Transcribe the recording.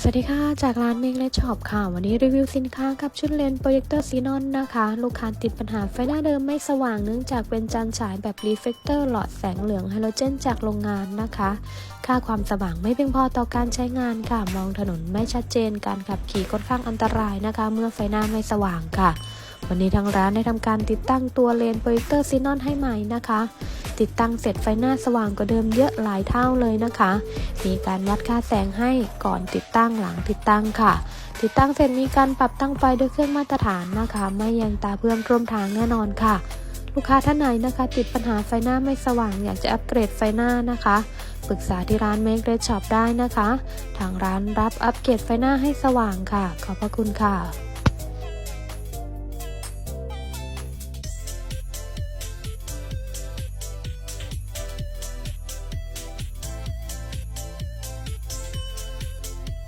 สวัสดีค่ะ จากร้านเมกและช็อปค่ะ วันนี้รีวิวสินค้ากับชุดเลนส์โปรเจคเตอร์ซีนอนนะคะ ลูกค้าติดปัญหาไฟหน้าเดิมไม่สว่างเนื่องจากเป็นจานฉายแบบรีเฟกเตอร์หลอดแสงเหลืองไฮโดรเจนจากโรงงานนะคะ ค่าความสว่างไม่เพียงพอต่อการใช้งานค่ะ มองถนนไม่ชัดเจน การขับขี่ค่อนข้างอันตรายนะคะ เมื่อไฟหน้าไม่สว่างค่ะ วันนี้ทางร้านได้ทำการติดตั้งตัวเลนส์โปรเจคเตอร์ซีนอนให้ใหม่นะคะ ติดตั้งเสร็จไฟหน้าสว่างกว่าเดิมเยอะหลายเท่าเลยนะคะ มีการวัดค่าแสงให้ก่อนติดตั้งหลังติดตั้งค่ะ ติดตั้งเสร็จมีการปรับตั้งไฟด้วยเครื่องมาตรฐานนะคะ ไม่ยังตาเพื่อนร่วมทางแน่นอนค่ะ ลูกค้าท่านไหนนะคะ ติดปัญหาไฟหน้าไม่สว่างอยากจะอัปเกรดไฟหน้านะคะปรึกษาที่ร้าน Make Red Shop ได้นะคะ ทางร้านรับอัปเกรดไฟหน้าให้สว่างค่ะ ขอบพระคุณค่ะ